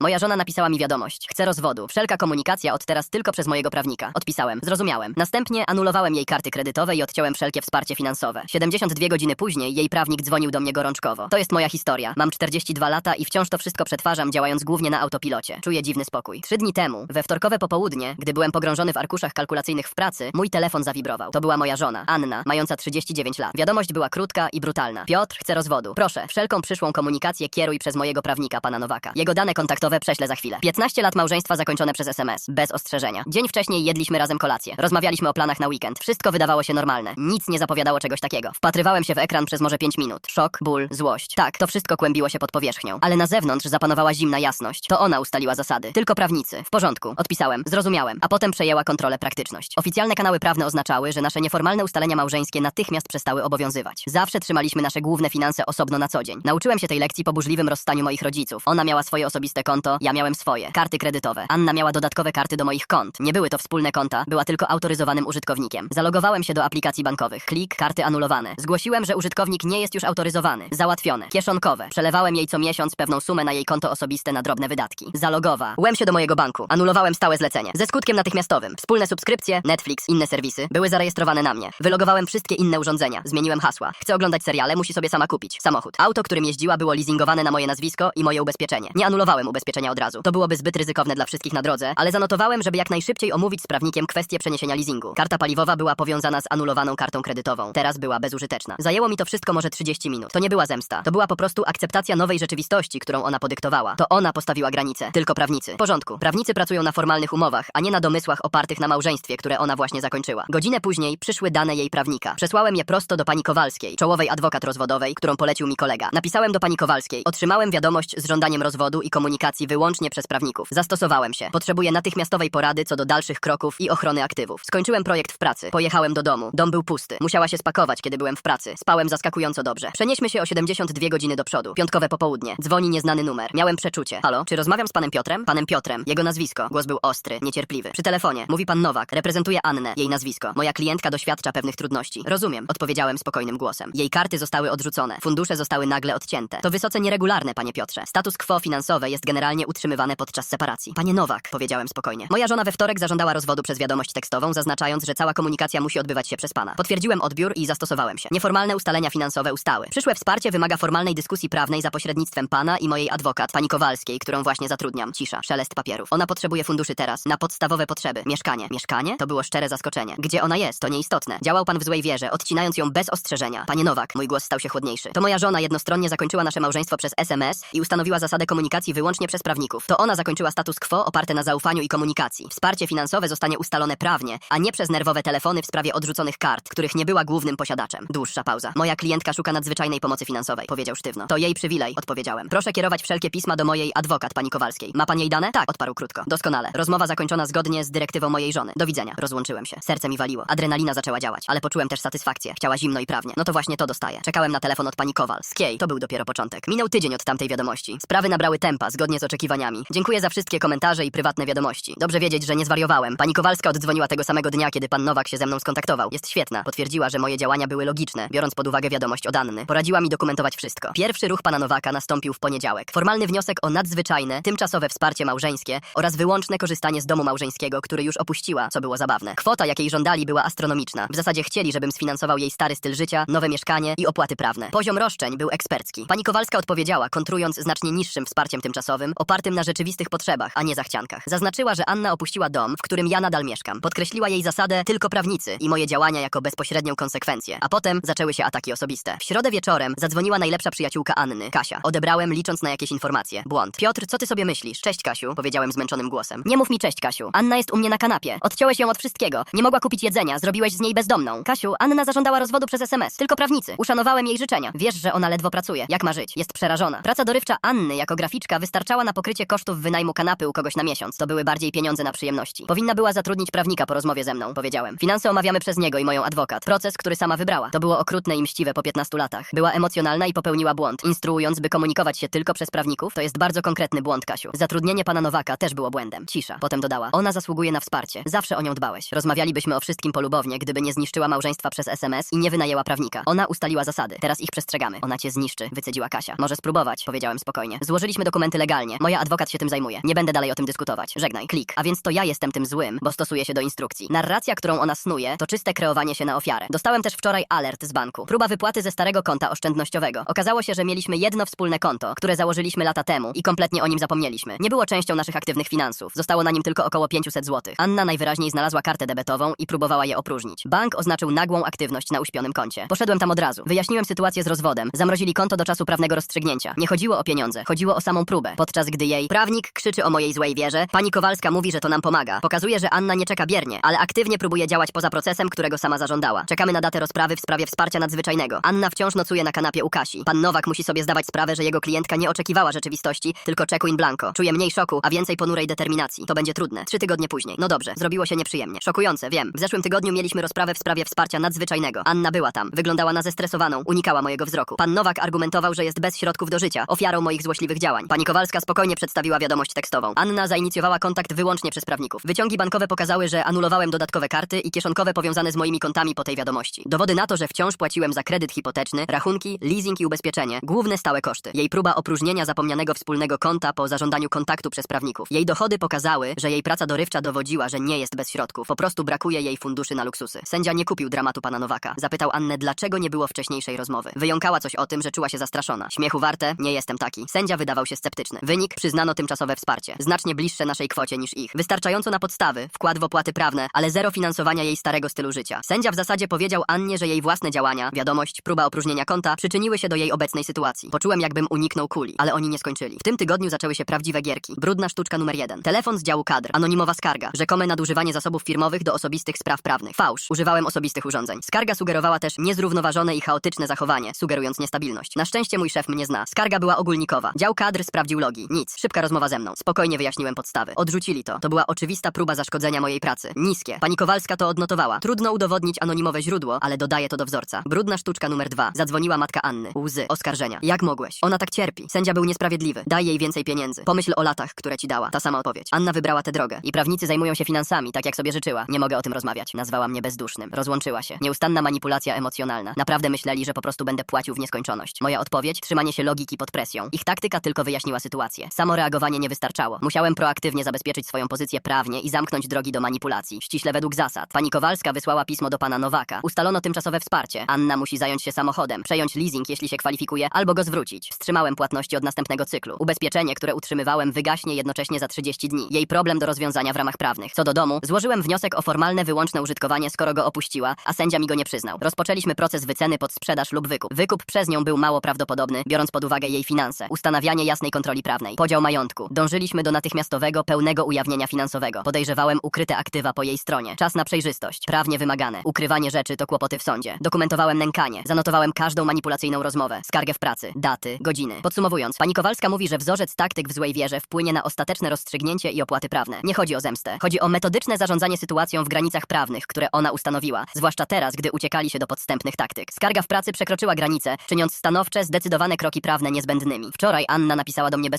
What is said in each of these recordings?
Moja żona napisała mi wiadomość. Chcę rozwodu. Wszelka komunikacja od teraz tylko przez mojego prawnika. Odpisałem. Zrozumiałem. Następnie anulowałem jej karty kredytowe i odciąłem wszelkie wsparcie finansowe. 72 godziny później jej prawnik dzwonił do mnie gorączkowo. To jest moja historia. Mam 42 lata i wciąż to wszystko przetwarzam, działając głównie na autopilocie. Czuję dziwny spokój. Trzy dni temu, we wtorkowe popołudnie, gdy byłem pogrążony w arkuszach kalkulacyjnych w pracy, mój telefon zawibrował. To była moja żona, Anna, mająca 39 lat. Wiadomość była krótka i brutalna. Piotr chce rozwodu. Proszę, wszelką przyszłą komunikację kieruj przez mojego prawnika, pana Nowaka. Jego dane kontaktowe prześlę za chwilę. 15 lat małżeństwa zakończone przez SMS, bez ostrzeżenia. Dzień wcześniej jedliśmy razem kolację. Rozmawialiśmy o planach na weekend. Wszystko wydawało się normalne. Nic nie zapowiadało czegoś takiego. Wpatrywałem się w ekran przez może 5 minut. Szok, ból, złość. Tak, to wszystko kłębiło się pod powierzchnią. Ale na zewnątrz zapanowała zimna jasność. To ona ustaliła zasady. Tylko prawnicy. W porządku. Odpisałem. Zrozumiałem. A potem przejęła kontrolę praktyczność. Oficjalne kanały prawne oznaczały, że nasze nieformalne ustalenia małżeńskie natychmiast przestały obowiązywać. Zawsze trzymaliśmy nasze główne finanse osobno na co dzień. Nauczyłem się tej lekcji po burzliwym rozstaniu moich rodziców. Ona miała swoje osobiste konto, ja miałem swoje. Karty kredytowe. Anna miała dodatkowe karty do moich kont. Nie były to wspólne konta, była tylko autoryzowanym użytkownikiem. Zalogowałem się do aplikacji bankowych. Klik, karty anulowane. Zgłosiłem, że użytkownik nie jest już autoryzowany. Załatwione. Kieszonkowe. Przelewałem jej co miesiąc pewną sumę na jej konto osobiste na drobne wydatki. Zalogowałem się do mojego banku. Anulowałem stałe zlecenie. Ze skutkiem natychmiastowym. Wspólne subskrypcje, Netflix, inne serwisy były zarejestrowane na mnie. Wylogowałem wszystkie inne urządzenia. Zmieniłem hasła. Chce oglądać seriale, musi sobie sama kupić. Samochód. Auto, którym jeździła, było leasingowane na moje nazwisko i moje ubezpieczenie. Nie anulowałem ubezpieczenia od razu. To byłoby zbyt ryzykowne dla wszystkich na drodze, ale zanotowałem, żeby jak najszybciej omówić z prawnikiem kwestię przeniesienia leasingu. Karta paliwowa była powiązana z anulowaną kartą kredytową. Teraz była bezużyteczna. Zajęło mi to wszystko może 30 minut. To nie była zemsta. To była po prostu akceptacja nowej rzeczywistości, którą ona podyktowała. To ona postawiła granice. Tylko prawnicy. W porządku. Prawnicy pracują na formalnych umowach, a nie na domysłach opartych na małżeństwie, które ona właśnie zakończyła. Godzinę później przyszły dane jej prawnika. Przesłałem je prosto do pani Kowalskiej, czołowej adwokat rozwodowej, którą polecił mi kolega. Napisałem do pani Kowalskiej. Otrzymałem wiadomość z żądaniem rozwodu i komunikacji wyłącznie przez prawników. Zastosowałem się. Potrzebuję natychmiastowej porady co do dalszych kroków i ochrony aktywów. Skończyłem projekt w pracy. Pojechałem do domu. Dom był pusty. Musiała się spakować, kiedy byłem w pracy. Spałem zaskakująco dobrze. Przenieśmy się o 72 godziny do przodu. Piątkowe popołudnie. Dzwoni nieznany numer. Miałem przeczucie. Halo, czy rozmawiam z panem Piotrem? Panem Piotrem. Jego nazwisko. Głos był ostry, niecierpliwy. Przy telefonie. Mówi pan Nowak. Reprezentuje Annę. Jej nazwisko. Moja klientka doświadcza pewnych trudności. Rozumiem. Odpowiedziałem spokojnym głosem. Jej karty zostały odrzucone. Fundusze zostały nagle odcięte. To wysoce nieregularne, panie Piotrze. Status quo finansowe jest generalnie utrzymywane podczas separacji. Panie Nowak, powiedziałem spokojnie. Moja żona we wtorek zażądała rozwodu przez wiadomość tekstową, zaznaczając, że cała komunikacja musi odbywać się przez pana. Potwierdziłem odbiór i zastosowałem się. Nieformalne ustalenia finansowe ustały. Przyszłe wsparcie wymaga formalnej dyskusji prawnej za pośrednictwem pana i mojej adwokat, pani Kowalskiej, którą właśnie zatrudniam. Cisza, szelest papierów. Ona potrzebuje funduszy teraz, na podstawowe potrzeby. Mieszkanie. Mieszkanie? To było szczere zaskoczenie. Gdzie ona jest? To nieistotne. Działał pan w złej wierze, odcinając ją bez ostrzeżenia. Panie Nowak, mój głos stał się chłodniejszy. To moja żona jednostronnie zakończyła nasze małżeństwo przez SMS i ustanowiła zasadę komunikacji wyłącznie przez prawników. To ona zakończyła status quo oparte na zaufaniu i komunikacji. Wsparcie finansowe zostanie ustalone prawnie, a nie przez nerwowe telefony w sprawie odrzuconych kart, których nie była głównym posiadaczem. Dłuższa pauza. Moja klientka szuka nadzwyczajnej pomocy finansowej, powiedział sztywno. To jej przywilej, odpowiedziałem. Proszę kierować wszelkie pisma do mojej adwokat, pani Kowalskiej. Ma pan jej dane? Tak, odparł krótko. Doskonale. Rozmowa zakończona zgodnie z dyrektywą mojej żony. Do widzenia. Rozłączyłem się. Serce mi waliło. Adrenalina zaczęła działać, ale poczułem też satysfakcję. Chciała zimno i prawnie. No to właśnie to dostaję. Czekałem na telefon od pani Kowalskiej. To był dopiero początek. Minął tydzień od tamtej wiadomości. Sprawy nabrały tempa, zgodnie z oczekiwaniami. Dziękuję za wszystkie komentarze i prywatne wiadomości. Dobrze wiedzieć, że nie zwariowałem. Pani Kowalska oddzwoniła tego samego dnia, kiedy pan Nowak się ze mną skontaktował. Jest świetna. Potwierdziła, że moje działania były logiczne, biorąc pod uwagę wiadomość od Anny. Poradziła mi dokumentować wszystko. Pierwszy ruch pana Nowaka nastąpił w poniedziałek. Formalny wniosek o nadzwyczajne, tymczasowe wsparcie małżeńskie oraz wyłączne korzystanie z domu małżeńskiego, który już opuściła, co było zabawne. Kwota, jakiej żądali, była astronomiczna. W zasadzie chcieli, żebym sfinansował jej stary styl życia, nowe mieszkanie i opłaty prawne. Poziom roszczeń był ekspercki. Pani Kowalska odpowiedziała, kontrując znacznie niższym wsparciem tymczasowym, opartym na rzeczywistych potrzebach, a nie zachciankach. Zaznaczyła, że Anna opuściła dom, w którym ja nadal mieszkam. Podkreśliła jej zasadę tylko prawnicy i moje działania jako bezpośrednią konsekwencję. A potem zaczęły się ataki osobiste. W środę wieczorem zadzwoniła najlepsza przyjaciółka Anny, Kasia. Odebrałem, licząc na jakieś informacje. Błąd. Piotr, co ty sobie myślisz? Cześć, Kasiu, powiedziałem zmęczonym głosem. Nie mów mi cześć, Kasiu. Anna jest u mnie na kanapie. Odciąłeś ją od wszystkiego. Nie mogła kupić jedzenia, zrobiłeś z niej bezdomną. Kasiu, Anna zażądała rozwodu przez SMS. Tylko prawnicy. Uszanowałem jej życzenia. Wiesz, że ona ledwo pracuje. Jak ma żyć? Jest przerażona. Praca dorywcza Anny jako graficzka wystarczała na pokrycie kosztów wynajmu kanapy u kogoś na miesiąc. To były bardziej pieniądze na przyjemności. Powinna była zatrudnić prawnika po rozmowie ze mną, powiedziałem. Finanse omawiamy przez niego i moją adwokat. Proces, który sama wybrała. To było okrutne i mściwe po 15 latach. Była emocjonalna i popełniła błąd. Instruując, by komunikować się tylko przez prawników, to jest bardzo konkretny błąd, Kasiu. Zatrudnienie pana Nowaka też było błędem. Cisza. Potem dodała. Ona zasługuje na wsparcie. Zawsze o nią dbałeś. Rozmawialibyśmy o wszystkim polubownie, gdyby nie zniszczyła małżeństwa przez SMS i nie wynajęła prawnika. Ona ustaliła zasady. Teraz ich przestrzegamy. Ona cię zniszczy, wycedziła Kasia. Może spróbować, powiedziałem spokojnie. Złożyliśmy dokumenty legalnie. Moja adwokat się tym zajmuje. Nie będę dalej o tym dyskutować. Żegnaj. Klik. A więc to ja jestem tym złym, bo stosuję się do instrukcji. Narracja, którą ona snuje, to czyste kreowanie się na ofiarę. Dostałem też wczoraj alert z banku. Próba wypłaty ze starego konta oszczędnościowego. Okazało się, że mieliśmy jedno wspólne konto, które założyliśmy lata temu i kompletnie o nim zapomnieliśmy. Nie było częścią naszych aktywnych finansów. Zostało na nim tylko około 500 zł. Anna najwyraźniej znalazła kartę debetową i próbowała je opróżnić. Bank oznaczył nagłą aktywność na uśpionym koncie. Poszedłem tam od razu. Wyjaśniłem sytuację z rozwodem. Zamrozili konto do czasu prawnego rozstrzygnięcia. Nie chodziło o pieniądze, chodziło o samą próbę. Podczas gdy jej prawnik krzyczy o mojej złej wierze, pani Kowalska mówi, że to nam pomaga. Pokazuje, że Anna nie czeka biernie, ale aktywnie próbuje działać poza procesem, którego sama zażądała. Czekamy na datę rozprawy w sprawie wsparcia nadzwyczajnego. Anna wciąż nocuje na kanapie u Kasi. Pan Nowak musi sobie zdawać sprawę, że jego klientka nie oczekiwała rzeczywistości, tylko czeku in blanco. Czuje mniej szoku, a więcej ponurej determinacji. To będzie trudne. Trzy tygodnie później. No dobrze, zrobiło się nieprzyjemnie. Szokujące, wiem. W zeszłym tygodniu mieliśmy rozprawę w sprawie wsparcia nadzwyczajnego. Anna była tam. Wyglądała na zestresowaną, unikała mojego wzroku. Pan Nowak argumentował, że jest bez środków do życia, ofiarą moich złośliwych działań. Pani Kowalska spokojnie przedstawiła wiadomość tekstową. Anna zainicjowała kontakt wyłącznie przez prawników. Wyciągi bankowe pokazały, że anulowałem dodatkowe karty i kieszonkowe powiązane z moimi kontami po tej wiadomości. Dowody na to, że wciąż płaciłem za kredyt hipoteczny, rachunki, leasing i ubezpieczenie, główne stałe koszty. Jej próba opróżnienia zapomnianego wspólnego konta po zażądaniu kontaktu przez prawników. Jej dochody pokazały, że jej praca dorywcza dowodziła, że nie jest bez środków. Po prostu brakuje jej funduszy na luksusy. Sędzia nie kupił dramatu pana Nowaka. Zapytał Annę, dlaczego nie było wcześniejszej rozmowy. Wyjąkała coś o tym, że czuła się zastraszona. Śmiechu warte? Nie jestem taki. Sędzia wydawał się sceptyczny. Przyznano tymczasowe wsparcie. Znacznie bliższe naszej kwocie niż ich. Wystarczająco na podstawy, wkład w opłaty prawne, ale zero finansowania jej starego stylu życia. Sędzia w zasadzie powiedział Annie, że jej własne działania, wiadomość, próba opróżnienia konta, przyczyniły się do jej obecnej sytuacji. Poczułem, jakbym uniknął kuli, ale oni nie skończyli. W tym tygodniu zaczęły się prawdziwe gierki. Brudna sztuczka numer jeden. Telefon z działu kadr. Anonimowa skarga. Rzekome nadużywanie zasobów firmowych do osobistych spraw prawnych. Fałsz. Używałem osobistych urządzeń. Skarga sugerowała też niezrównoważone i chaotyczne zachowanie, sugerując niestabilność. Na szczęście mój szef mnie zna. Skarga była ogólnikowa. Dział kadr sprawdził logi. Nic. Szybka rozmowa ze mną. Spokojnie wyjaśniłem podstawy. Odrzucili to. To była oczywista próba zaszkodzenia mojej pracy. Niskie. Pani Kowalska to odnotowała. Trudno udowodnić anonimowe źródło, ale dodaję to do wzorca. Brudna sztuczka numer dwa. Zadzwoniła matka Anny. Łzy. Oskarżenia. Jak mogłeś? Ona tak cierpi. Sędzia był niesprawiedliwy. Daj jej więcej pieniędzy. Pomyśl o latach, które ci dała. Ta sama odpowiedź. Anna wybrała tę drogę. I prawnicy zajmują się finansami, tak jak sobie życzyła. Nie mogę o tym rozmawiać. Nazwała mnie bezdusznym. Rozłączyła się. Nieustanna manipulacja emocjonalna. Naprawdę myśleli, że po prostu będę płacił w nieskończoność. Moja odpowiedź? Trzymanie się logiki pod presją. Ich taktyka tylko wyjaśniła sytuację. Samo reagowanie nie wystarczało. Musiałem proaktywnie zabezpieczyć swoją pozycję prawnie i zamknąć drogi do manipulacji. Ściśle według zasad. Pani Kowalska wysłała pismo do pana Nowaka. Ustalono tymczasowe wsparcie. Anna musi zająć się samochodem, przejąć leasing, jeśli się kwalifikuje, albo go zwrócić. Wstrzymałem płatności od następnego cyklu. Ubezpieczenie, które utrzymywałem, wygaśnie jednocześnie za 30 dni. Jej problem do rozwiązania w ramach prawnych. Co do domu, złożyłem wniosek o formalne wyłączne użytkowanie, skoro go opuściła, a sędzia mi go nie przyznał. Rozpoczęliśmy proces wyceny pod sprzedaż lub wykup. Wykup przez nią był mało prawdopodobny, biorąc pod uwagę jej finanse. Ustanawianie jasnej kontroli prawnej. Podział majątku. Dążyliśmy do natychmiastowego, pełnego ujawnienia finansowego. Podejrzewałem ukryte aktywa po jej stronie. Czas na przejrzystość. Prawnie wymagane. Ukrywanie rzeczy to kłopoty w sądzie. Dokumentowałem nękanie. Zanotowałem każdą manipulacyjną rozmowę. Skargę w pracy. Daty. Godziny. Podsumowując, pani Kowalska mówi, że wzorzec taktyk w złej wierze wpłynie na ostateczne rozstrzygnięcie i opłaty prawne. Nie chodzi o zemstę. Chodzi o metodyczne zarządzanie sytuacją w granicach prawnych, które ona ustanowiła. Zwłaszcza teraz, gdy uciekali się do podstępnych taktyk. Skarga w pracy przekroczyła granice, czyniąc stanowcze, zdecydowane kroki prawne niezbędnymi. Wczoraj Anna napisała do mnie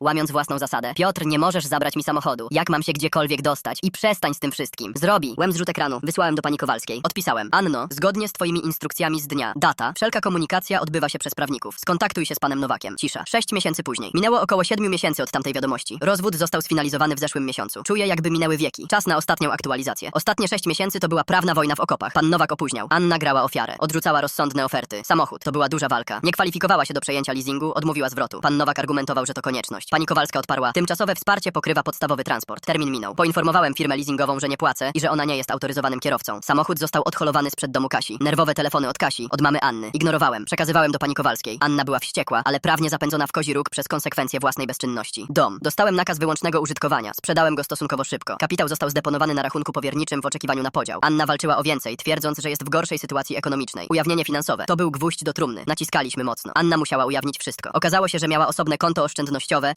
łamiąc własną zasadę. Piotr, nie możesz zabrać mi samochodu. Jak mam się gdziekolwiek dostać? I przestań z tym wszystkim. Zrobi. Łem zrzut ekranu. Wysłałem do pani Kowalskiej. Odpisałem. Anno, zgodnie z twoimi instrukcjami z dnia. Data. Wszelka komunikacja odbywa się przez prawników. Skontaktuj się z panem Nowakiem. Cisza. Sześć miesięcy później. Minęło około siedmiu miesięcy od tamtej wiadomości. Rozwód został sfinalizowany w zeszłym miesiącu. Czuję, jakby minęły wieki. Czas na ostatnią aktualizację. Ostatnie sześć miesięcy to była prawna wojna w okopach. Pan Nowak opóźniał. Anna grała ofiarę. Odrzucała rozsądne oferty. Samochód. To była duża walka. Nie kwalifikowała się do przejęcia leasingu, odmówiła zwrotu. Pan Nowak argumentował, że to konieczność. Pani Kowalska odparła. Tymczasowe wsparcie pokrywa podstawowy transport. Termin minął. Poinformowałem firmę leasingową, że nie płacę i że ona nie jest autoryzowanym kierowcą. Samochód został odholowany sprzed domu Kasi. Nerwowe telefony od Kasi, od mamy Anny. Ignorowałem. Przekazywałem do pani Kowalskiej. Anna była wściekła, ale prawnie zapędzona w kozi róg przez konsekwencje własnej bezczynności. Dom. Dostałem nakaz wyłącznego użytkowania. Sprzedałem go stosunkowo szybko. Kapitał został zdeponowany na rachunku powierniczym w oczekiwaniu na podział. Anna walczyła o więcej, twierdząc, że jest w gorszej sytuacji ekonomicznej. Ujawnienie finansowe. To był gwóźdź do trumny. Naciskaliśmy mocno. Anna musiała ujawnić wszystko. Okazało się, że miała osobne konto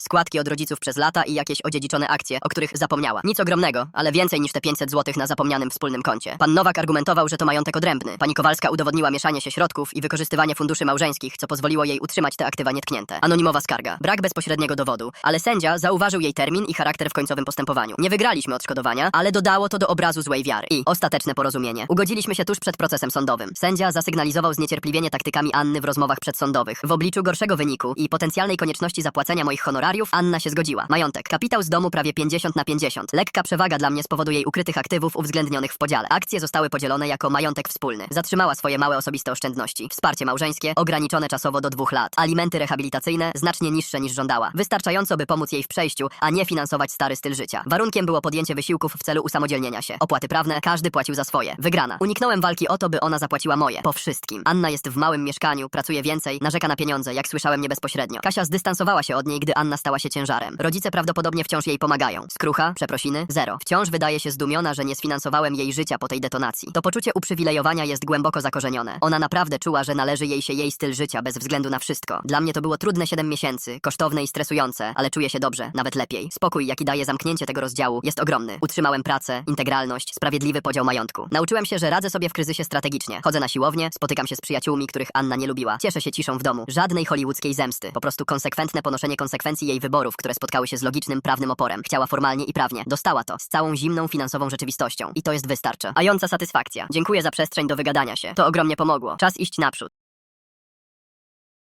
składki od rodziców przez lata i jakieś odziedziczone akcje, o których zapomniała. Nic ogromnego, ale więcej niż te 500 zł na zapomnianym wspólnym koncie. Pan Nowak argumentował, że to majątek odrębny. Pani Kowalska udowodniła mieszanie się środków i wykorzystywanie funduszy małżeńskich, co pozwoliło jej utrzymać te aktywa nietknięte. Anonimowa skarga. Brak bezpośredniego dowodu, ale sędzia zauważył jej termin i charakter w końcowym postępowaniu. Nie wygraliśmy odszkodowania, ale dodało to do obrazu złej wiary. I ostateczne porozumienie. Ugodziliśmy się tuż przed procesem sądowym. Sędzia zasygnalizował zniecierpliwienie taktykami Anny w rozmowach przedsądowych. W obliczu gorszego wyniku i potencjalnej konieczności zapłacenia moich honorariów, Anna się zgodziła. Majątek. Kapitał z domu prawie 50 na 50. Lekka przewaga dla mnie z powodu jej ukrytych aktywów uwzględnionych w podziale. Akcje zostały podzielone jako majątek wspólny. Zatrzymała swoje małe osobiste oszczędności. Wsparcie małżeńskie, ograniczone czasowo do dwóch lat. Alimenty rehabilitacyjne, znacznie niższe niż żądała. Wystarczająco, by pomóc jej w przejściu, a nie finansować stary styl życia. Warunkiem było podjęcie wysiłków w celu usamodzielnienia się. Opłaty prawne, każdy płacił za swoje. Wygrana. Uniknąłem walki o to, by ona zapłaciła moje. Po wszystkim. Anna jest w małym mieszkaniu, pracuje więcej, narzeka na pieniądze, jak słyszałem nie bezpośrednio. Kasia zdystansowała się od niej, gdy Anna stała się ciężarem. Rodzice prawdopodobnie wciąż jej pomagają. Skrucha, przeprosiny, zero. Wciąż wydaje się zdumiona, że nie sfinansowałem jej życia po tej detonacji. To poczucie uprzywilejowania jest głęboko zakorzenione. Ona naprawdę czuła, że należy jej się jej styl życia bez względu na wszystko. Dla mnie to było trudne 7 miesięcy, kosztowne i stresujące, ale czuję się dobrze, nawet lepiej. Spokój, jaki daje zamknięcie tego rozdziału, jest ogromny. Utrzymałem pracę, integralność, sprawiedliwy podział majątku. Nauczyłem się, że radzę sobie w kryzysie strategicznie. Chodzę na siłownię, spotykam się z przyjaciółmi, których Anna nie lubiła. Cieszę się ciszą w domu. Żadnej hollywoodzkiej zemsty. Po prostu konsekwentne ponoszenie konsekwencji jej wyborów, które spotkały się z logicznym, prawnym oporem. Chciała formalnie i prawnie. Dostała to. Z całą zimną finansową rzeczywistością. I to jest wystarczająca satysfakcja. Dziękuję za przestrzeń do wygadania się. To ogromnie pomogło. Czas iść naprzód.